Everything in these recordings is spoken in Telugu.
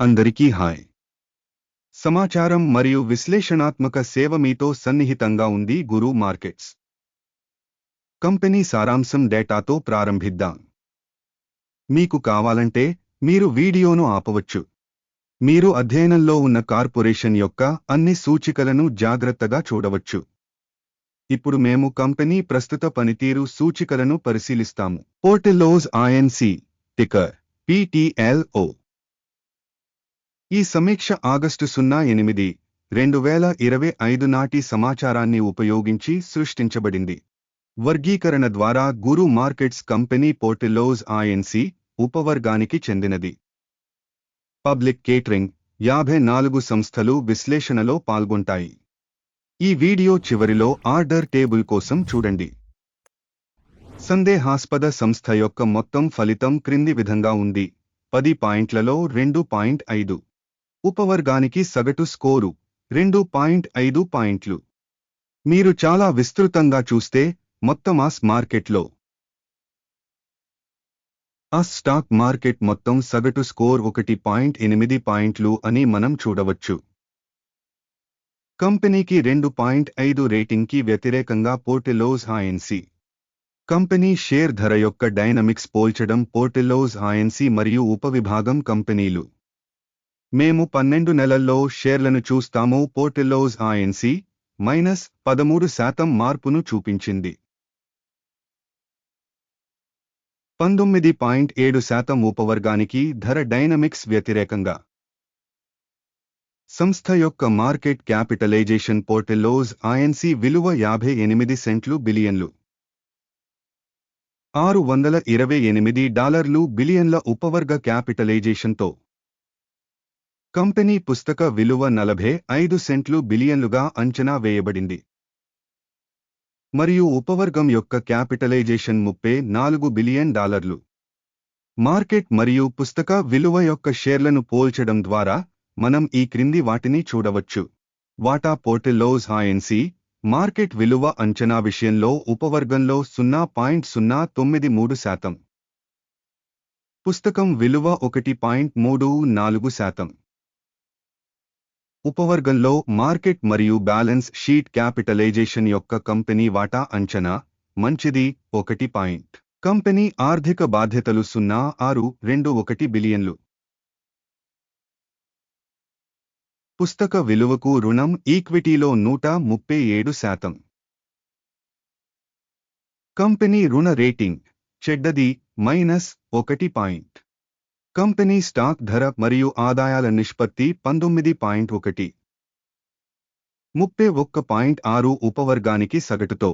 అందరికీ హాయ్. సమాచారం మరియు విశ్లేషణాత్మక సేవ మీతో సన్నిహితంగా ఉంది గురు మార్కెట్స్. కంపెనీ సారాంశం డేటాతో ప్రారంభిద్దాం. మీకు కావాలంటే మీరు వీడియోను ఆపవచ్చు. మీరు అధ్యయనంలో ఉన్న కార్పొరేషన్ యొక్క అన్ని సూచికలను జాగ్రత్తగా చూడవచ్చు. ఇప్పుడు మేము కంపెనీ ప్రస్తుత పనితీరు సూచికలను పరిశీలిస్తాము. పోర్టిలోజ్ ఐఎన్సి టికర్ పిటిఎల్ఓ ఈ సమీక్ష ఆగస్టు సున్నా ఎనిమిది రెండు వేల ఇరవై ఐదు నాటి సమాచారాన్ని ఉపయోగించి సృష్టించబడింది. వర్గీకరణ ద్వారా Guru markets company Portillo's INC ఉపవర్గానికి చెందినది. పబ్లిక్ కేటరింగ్ యాభై నాలుగు సంస్థలు విశ్లేషణలో పాల్గొంటాయి. ఈ వీడియో చివరిలో ఆర్డర్ టేబుల్ కోసం చూడండి. సందేహాస్పద సంస్థ యొక్క మొత్తం ఫలితం క్రింది విధంగా ఉంది. పది పాయింట్లలో రెండు పాయింట్ ఐదు. ఉపవర్గానికి సగటు స్కోరు రెండు పాయింట్ ఐదు పాయింట్లు. మీరు చాలా విస్తృతంగా చూస్తే మొత్తం ఆస్ మార్కెట్లో. ఆ స్టాక్ మార్కెట్ మొత్తం సగటు స్కోర్ ఒకటి పాయింట్ ఎనిమిది పాయింట్లు అని మనం చూడవచ్చు. కంపెనీకి రెండు పాయింట్ ఐదు రేటింగ్కి వ్యతిరేకంగా పోర్టిలోజ్ హాయన్సీ. కంపెనీ షేర్ ధర యొక్క డైనమిక్స్ పోల్చడం పోర్టిలోజ్ హాయన్సీ మరియు ఉపవిభాగం కంపెనీలు. మేము పన్నెండు నెలల్లో షేర్లను చూస్తాము. పోర్టిల్లోజ్ ఆయన్సీ మైనస్ పదమూడు శాతం మార్పును చూపించింది. పంతొమ్మిది పాయింట్ ఏడు శాతం ఉపవర్గానికి ధర డైనమిక్స్ వ్యతిరేకంగా. సంస్థ యొక్క మార్కెట్ క్యాపిటలైజేషన్ పోర్టిలోజ్ ఆయన్సీ విలువ యాభై ఎనిమిది సెంట్లు బిలియన్లు. ఆరు వందల ఇరవై ఎనిమిది డాలర్లు బిలియన్ల ఉపవర్గ క్యాపిటలైజేషన్తో కంపెనీ పుస్తక విలువ నలభై ఐదు సెంట్లు బిలియన్లుగా అంచనా వేయబడింది. మరియు ఉపవర్గం యొక్క క్యాపిటలైజేషన్ ముప్పై నాలుగు బిలియన్ డాలర్లు. మార్కెట్ మరియు పుస్తక విలువ యొక్క షేర్లను పోల్చడం ద్వారా మనం ఈ క్రింది వాటిని చూడవచ్చు. వాటా పోర్టిలోజ్ హాయన్సీ మార్కెట్ విలువ అంచనా విషయంలో ఉపవర్గంలో సున్నా పాయింట్ సున్నా తొమ్మిది మూడు శాతం. పుస్తకం విలువ ఒకటి పాయింట్ మూడు నాలుగు శాతం. ఉపవర్గంలో మార్కెట్ మరియు బ్యాలెన్స్ షీట్ క్యాపిటలైజేషన్ యొక్క కంపెనీ వాటా అంచనా మంచిది ఒకటి పాయింట్. కంపెనీ ఆర్థిక బాధ్యతలు సున్నా ఆరు రెండు ఒకటి బిలియన్లు. పుస్తక విలువకు రుణం ఈక్విటీలో నూట ముప్పై ఏడు శాతం. కంపెనీ రుణ రేటింగ్ చెడ్డది మైనస్ ఒకటి పాయింట్. కంపెనీ స్టాక్ ధర మరియు ఆదాయాల నిష్పత్తి పంతొమ్మిది పాయింట్ ఒకటి. ముప్పై ఒక్క పాయింట్ ఆరు ఉపవర్గానికి సగటుతో.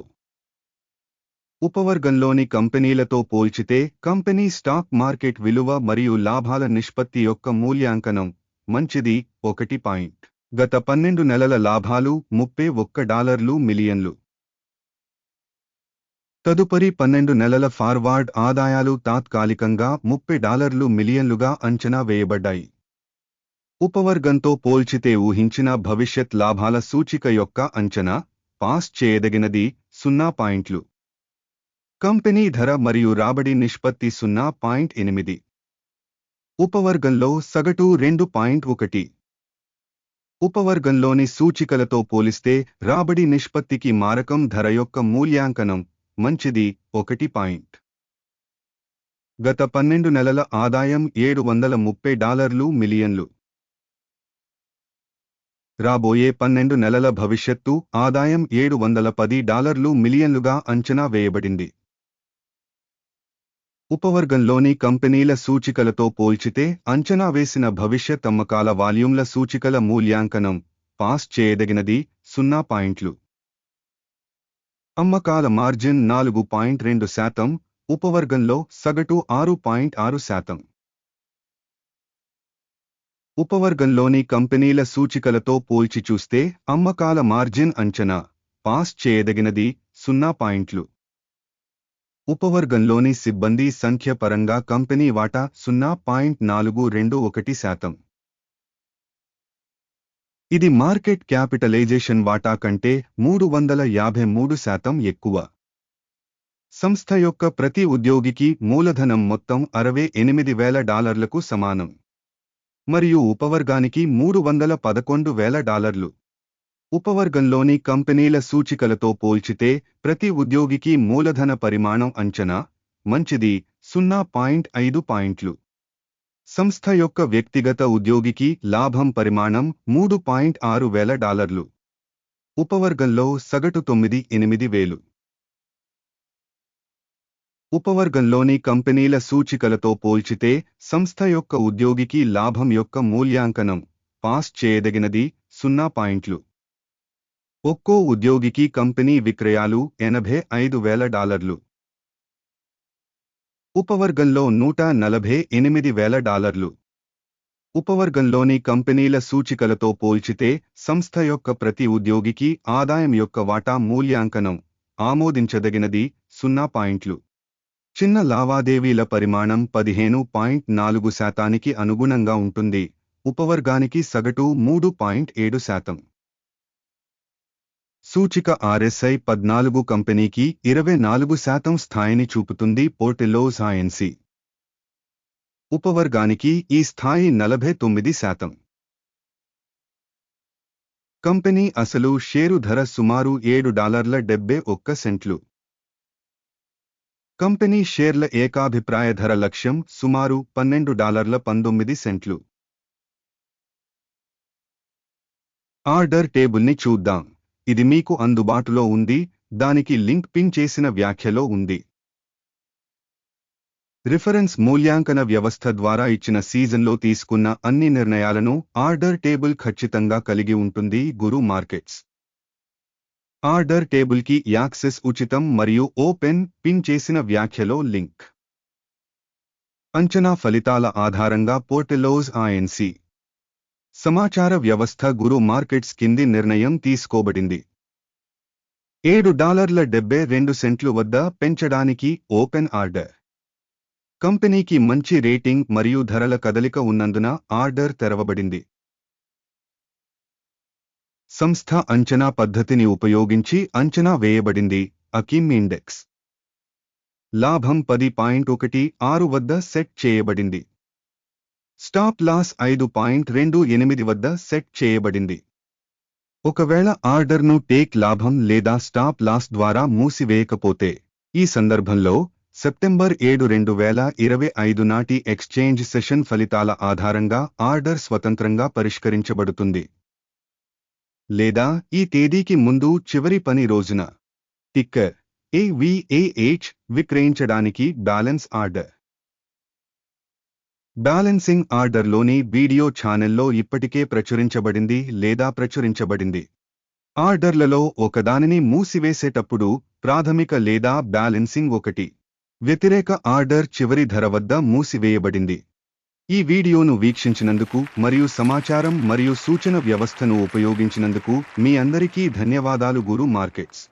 ఉపవర్గంలోని కంపెనీలతో పోల్చితే కంపెనీ స్టాక్ మార్కెట్ విలువ మరియు లాభాల నిష్పత్తి యొక్క మూల్యాంకనం మంచిది ఒకటి పాయింట్. గత పన్నెండు నెలల లాభాలు ముప్పై ఒక్క డాలర్లు మిలియన్లు. తదుపరి పన్నెండు నెలల ఫార్వార్డ్ ఆదాయాలు తాత్కాలికంగా ముప్పై డాలర్లు మిలియన్లుగా అంచనా వేయబడ్డాయి. ఉపవర్గంతో పోల్చితే ఊహించిన భవిష్యత్ లాభాల సూచిక యొక్క అంచనా పాస్ చేయదగినది సున్నా పాయింట్లు. కంపెనీ ధర మరియు రాబడి నిష్పత్తి సున్నా పాయింట్ ఎనిమిది. ఉపవర్గంలో సగటు రెండు పాయింట్ ఒకటి. ఉపవర్గంలోని సూచికలతో పోలిస్తే రాబడి నిష్పత్తికి మారకం ధర యొక్క మూల్యాంకనం మంచిది ఒకటి పాయింట్. గత పన్నెండు నెలల ఆదాయం ఏడు వందల ముప్పై డాలర్లు మిలియన్లు. రాబోయే పన్నెండు నెలల భవిష్యత్తు ఆదాయం ఏడు వందల పది డాలర్లు మిలియన్లుగా అంచనా వేయబడింది. ఉపవర్గంలోని కంపెనీల సూచికలతో పోల్చితే అంచనా వేసిన భవిష్యత్ అమ్మకాల వాల్యూమ్ల సూచికల మూల్యాంకనం పాస్ చేయదగినది సున్నా పాయింట్లు. అమ్మకాల మార్జిన్ నాలుగు పాయింట్ రెండు శాతం ఉపవర్గంలో సగటు ఆరు పాయింట్ ఆరు శాతం. ఉపవర్గంలోని కంపెనీల సూచికలతో పోల్చి చూస్తే అమ్మకాల మార్జిన్ అంచనా పాస్ చేయదగినది సున్నా పాయింట్లు. ఉపవర్గంలోని సిబ్బంది సంఖ్య పరంగా కంపెనీ వాటా సున్నా పాయింట్ నాలుగు రెండు ఒకటి శాతం. ఇది మార్కెట్ క్యాపిటలైజేషన్ వాటా కంటే మూడు వందల యాభై మూడు శాతం ఎక్కువ. సంస్థ యొక్క ప్రతి ఉద్యోగికి మూలధనం మొత్తం అరవై ఎనిమిది వేల డాలర్లకు సమానం. మరియు ఉపవర్గానికి మూడు వందల పదకొండు వేల డాలర్లు. ఉపవర్గంలోని కంపెనీల సూచికలతో పోల్చితే ప్రతి ఉద్యోగికి మూలధన పరిమాణం అంచనా మంచిది సున్నా పాయింట్ ఐదు పాయింట్లు. సంస్థ యొక్క వ్యక్తిగత ఉద్యోగికి లాభం పరిమాణం మూడు పాయింట్ ఆరు వేల డాలర్లు. ఉపవర్గంలో సగటు తొమ్మిది ఎనిమిది వేలు. ఉపవర్గంలోని కంపెనీల సూచికలతో పోల్చితే సంస్థ యొక్క ఉద్యోగికి లాభం యొక్క మూల్యాంకనం పాస్ చేయదగినది సున్నా పాయింట్లు. ఒక్కో ఉద్యోగికి కంపెనీ విక్రయాలు ఎనభై ఐదు వేల డాలర్లు. ఉపవర్గంలో నూట నలభై ఎనిమిది వేల డాలర్లు. ఉపవర్గంలోని కంపెనీల సూచికలతో పోల్చితే సంస్థ యొక్క ప్రతి ఉద్యోగికి ఆదాయం యొక్క వాటా మూల్యాంకనం ఆమోదించదగినది సున్నా పాయింట్లు. చిన్న లావాదేవీల పరిమాణం పదిహేను పాయింట్ నాలుగు శాతానికి అనుగుణంగా ఉంటుంది. ఉపవర్గానికి సగటు మూడు పాయింట్ ఏడు శాతం. సూచిక ఆర్ఎస్ఐ పద్నాలుగు కంపెనీకి ఇరవై నాలుగు శాతం స్థాయిని చూపుతుంది పోర్టిలో సాయన్సీ. ఉపవర్గానికి ఈ స్థాయి నలభై తొమ్మిది శాతం. కంపెనీ అసలు షేరు ధర సుమారు ఏడు డాలర్ల డెబ్బై ఒక్క సెంట్లు. కంపెనీ షేర్ల ఏకాభిప్రాయ ధర లక్ష్యం సుమారు పన్నెండు డాలర్ల పంతొమ్మిది సెంట్లు. ఆర్డర్ టేబుల్ని చూద్దాం. ఇది మీకు అందుబాటులో ఉంది దానికి లింక్ పిన్ చేసిన వ్యాఖ్యలో ఉంది. రిఫరెన్స్ మూల్యాంకన వ్యవస్థ ద్వారా ఇచ్చిన సీజన్లో తీసుకున్న అన్ని నిర్ణయాలను ఆర్డర్ టేబుల్ ఖచ్చితంగా కలిగి ఉంటుంది గురు మార్కెట్స్. ఆర్డర్ టేబుల్కి యాక్సెస్ ఉచితం మరియు ఓపెన్ పిన్ చేసిన వ్యాఖ్యలో లింక్. అంచనా ఫలితాల ఆధారంగా పోర్టెలోస్ ఐఎన్సి సమాచార వ్యవస్థ గురు మార్కెట్స్ కింది నిర్ణయం తీసుకోబడింది. ఏడు డాలర్ల డెబ్బై రెండు సెంట్లు వద్ద పెంచడానికి ఓపెన్ ఆర్డర్. కంపెనీకి మంచి రేటింగ్ మరియు ధరల కదలిక ఉన్నందున ఆర్డర్ తెరవబడింది. సంస్థ అంచనా పద్ధతిని ఉపయోగించి అంచనా వేయబడింది అకిమ్ ఇండెక్స్. లాభం పది పాయింట్ ఒకటి ఆరు వద్ద సెట్ చేయబడింది. స్టాప్ లాస్ ఐదు పాయింట్ రెండు ఎనిమిది వద్ద సెట్ చేయబడింది. ఒకవేళ ఆర్డర్ను టేక్ లాభం లేదా స్టాప్ లాస్ ద్వారా మూసివేయకపోతే ఈ సందర్భంలో సెప్టెంబర్ ఏడు రెండు వేల ఇరవై ఐదు నాటి ఎక్స్చేంజ్ సెషన్ ఫలితాల ఆధారంగా ఆర్డర్ స్వతంత్రంగా పరిష్కరించబడుతుంది. లేదా ఈ తేదీకి ముందు చివరి పని రోజున టిక్కర్ ఏవిఏహెచ్ విక్రయించడానికి బ్యాలెన్స్ ఆర్డర్. బ్యాలెన్సింగ్ ఆర్డర్లోని వీడియో ఛానెల్లో ఇప్పటికే ప్రచురించబడింది లేదా ప్రచురించబడింది. ఆర్డర్లలో ఒకదానిని మూసివేసేటప్పుడు ప్రాథమిక లేదా బ్యాలెన్సింగ్ ఒకటి. వ్యతిరేక ఆర్డర్ చివరి ధర వద్ద మూసివేయబడింది. ఈ వీడియోను వీక్షించినందుకు మరియు సమాచారం మరియు సూచన వ్యవస్థను ఉపయోగించినందుకు మీ అందరికీ ధన్యవాదాలు గురు మార్కెట్స్.